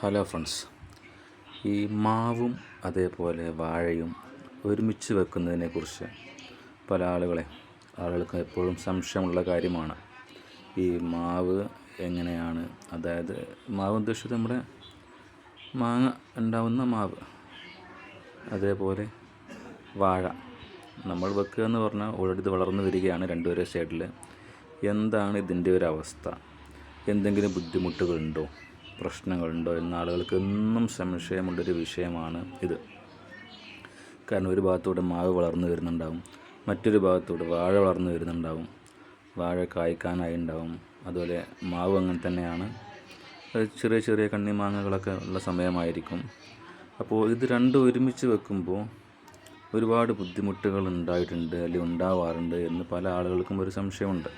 Hello friends ഈ മാവും അതേപോലെ വാഴയും ഒരുമിച്ച് വെക്കുന്നതിനെക്കുറിച്ച് പല ആളുകളെ ആളുകൾക്ക് എപ്പോഴും സംശയമുള്ള കാര്യമാണ്. ഈ മാവ് എങ്ങനെയാണ്? അതായത് മാവ് ഉദ്ദേശിച്ചത് നമ്മുടെ മാങ്ങ ഉണ്ടാവുന്ന മാവ് അതേപോലെ വാഴ. നമ്മൾ വെക്കുക എന്ന് പറഞ്ഞാൽ ഓൾറെഡി ഇത് വളർന്നു വരികയാണ് രണ്ടുപേരെ സൈഡിൽ എന്താണ് ഇതിന്റെ ഒരു അവസ്ഥ? എന്തെങ്കിലും ബുദ്ധിമുട്ടുകളുണ്ടോ? പ്രശ്നങ്ങളുണ്ടോ എന്ന ആളുകൾക്ക് എന്നും സംശയമുള്ളൊരു വിഷയമാണ് ഇത്. കാരണം ഒരു ഭാഗത്തൂടെ മാവ് വളർന്നു വരുന്നുണ്ടാവും മറ്റൊരു ഭാഗത്തൂടെ വാഴ വളർന്നു വരുന്നുണ്ടാവും വാഴ കായ്ക്കാനായി ഉണ്ടാവും അതുപോലെ മാവ് അങ്ങനെ തന്നെയാണ്. ചെറിയ ചെറിയ കണ്ണിമാങ്ങകളൊക്കെ ഉള്ള സമയമായിരിക്കും. അപ്പോൾ ഇത് രണ്ടും ഒരുമിച്ച് വെക്കുമ്പോൾ ഒരുപാട് ബുദ്ധിമുട്ടുകൾ ഉണ്ടായിട്ടുണ്ട് അല്ലെങ്കിൽ ഉണ്ടാവാറുണ്ട് എന്ന് പല ആളുകൾക്കും ഒരു സംശയമുണ്ട്.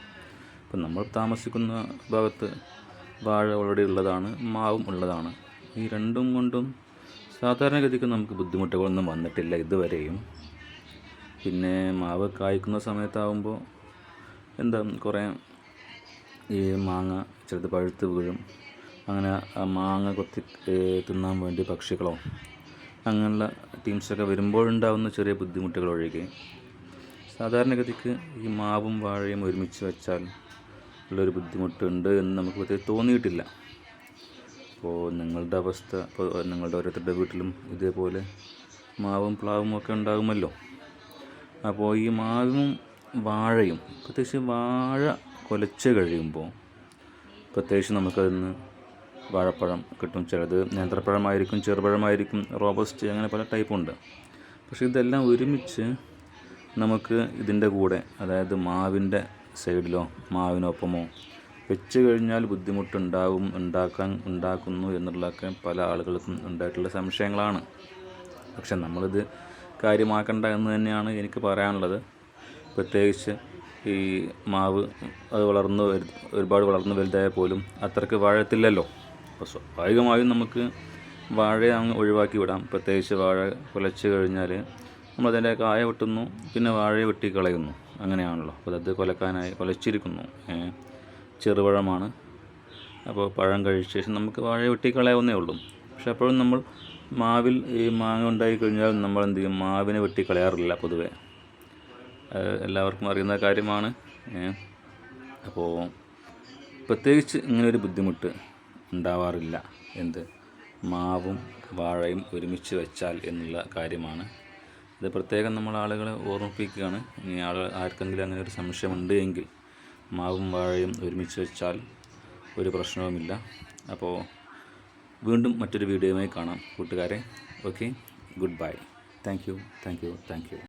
അപ്പം നമ്മൾ താമസിക്കുന്ന ഭാഗത്ത് വാഴ ഓൾറെഡി ഉള്ളതാണ് മാവും ഉള്ളതാണ്. ഈ രണ്ടും കൊണ്ടും സാധാരണഗതിക്ക് നമുക്ക് ബുദ്ധിമുട്ടുകളൊന്നും വന്നിട്ടില്ല ഇതുവരെയും. പിന്നെ മാവ് കായ്ക്കുന്ന സമയത്താവുമ്പോൾ എന്താ കുറേ ഈ മാങ്ങ ചിലത് പഴുത്ത് വീഴും. അങ്ങനെ മാങ്ങ കൊത്തി തിന്നാൻ വേണ്ടി പക്ഷികളോ അങ്ങനെയുള്ള ടീംസൊക്കെ വരുമ്പോഴുണ്ടാവുന്ന ചെറിയ ബുദ്ധിമുട്ടുകൾ ഒഴികെ സാധാരണഗതിക്ക് ഈ മാവും വാഴയും ഒരുമിച്ച് വെച്ചാൽ ഉള്ളൊരു ബുദ്ധിമുട്ടുണ്ട് എന്ന് നമുക്ക് പ്രത്യേകിച്ച് തോന്നിയിട്ടില്ല. അപ്പോൾ നിങ്ങളുടെ അവസ്ഥ ഇപ്പോൾ നിങ്ങളുടെ ഓരോരുത്തരുടെ വീട്ടിലും ഇതേപോലെ മാവും പ്ലാവും ഒക്കെ ഉണ്ടാകുമല്ലോ. അപ്പോൾ ഈ മാവും വാഴയും പ്രത്യേകിച്ച് വാഴ കൊലച്ച് കഴിയുമ്പോൾ പ്രത്യേകിച്ച് നമുക്കതിന്ന് വാഴപ്പഴം കിട്ടും. ചിലത് നേന്ത്രപ്പഴമായിരിക്കും ചെറുപഴമായിരിക്കും റോബസ്റ്റ് അങ്ങനെ പല ടൈപ്പുണ്ട് പക്ഷേ ഇതെല്ലാം ഒരുമിച്ച് നമുക്ക് ഇതിന്റെ കൂടെ അതായത് മാവിന്റെ സൈഡിലോ മാവിനൊപ്പമോ വെച്ച് കഴിഞ്ഞാൽ ബുദ്ധിമുട്ടുണ്ടാവും ഉണ്ടാക്കാൻ ഉണ്ടാക്കുന്നു എന്നുള്ളതൊക്കെ പല ആളുകൾക്കും ഉണ്ടായിട്ടുള്ള സംശയങ്ങളാണ്. പക്ഷെ നമ്മളിത് കാര്യമാക്കണ്ട എന്ന് തന്നെയാണ് എനിക്ക് പറയാനുള്ളത്. പ്രത്യേകിച്ച് ഈ മാവ് അത് വളർന്ന് ഒരുപാട് വളർന്ന് വലുതായാൽ പോലും അത്രയ്ക്ക് വാഴത്തില്ലല്ലോ. അപ്പോൾ സ്വാഭാവികമായും നമുക്ക് വാഴ അങ്ങ് ഒഴിവാക്കി വിടാം. പ്രത്യേകിച്ച് വാഴ കുലച്ച് കഴിഞ്ഞാൽ നമ്മളതിന്റെ കായ വെട്ടുന്നു പിന്നെ വാഴയെ വെട്ടി കളയുന്നു അങ്ങനെയാണല്ലോ. അപ്പോൾ അത് കൊലക്കാനായി കൊലച്ചിരിക്കുന്നു. ചെറുപഴമാണ്. അപ്പോൾ പഴം കഴിച്ച ശേഷം നമുക്ക് വാഴ വെട്ടി കളയാവുന്നേ ഉള്ളൂ. പക്ഷെ അപ്പോഴും നമ്മൾ മാവിൽ ഈ മാങ്ങ ഉണ്ടായി കഴിഞ്ഞാൽ നമ്മൾ എന്ത് ചെയ്യും? മാവിനെ വെട്ടി കളയാറില്ല പൊതുവെ എല്ലാവർക്കും അറിയുന്ന കാര്യമാണ്. അപ്പോൾ പ്രത്യേകിച്ച് ഇങ്ങനൊരു ബുദ്ധിമുട്ട് ഉണ്ടാവാറില്ല. എന്ത്? മാവും വാഴയും ഒരുമിച്ച് വെച്ചാൽ എന്നുള്ള കാര്യമാണ്. ഇത് പ്രത്യേകം നമ്മൾ ആളുകളെ ഓർമ്മിപ്പിക്കുകയാണ്. ഇനി ആൾ ആർക്കെങ്കിലും അങ്ങനെ ഒരു സംശയമുണ്ട് എങ്കിൽ മാവും വാഴയും ഒരുമിച്ച് വെച്ചാൽ ഒരു പ്രശ്നവുമില്ല. അപ്പോൾ വീണ്ടും മറ്റൊരു വീഡിയോയുമായി കാണാം കൂട്ടുകാരെ. Okay good bye thank you thank you thank you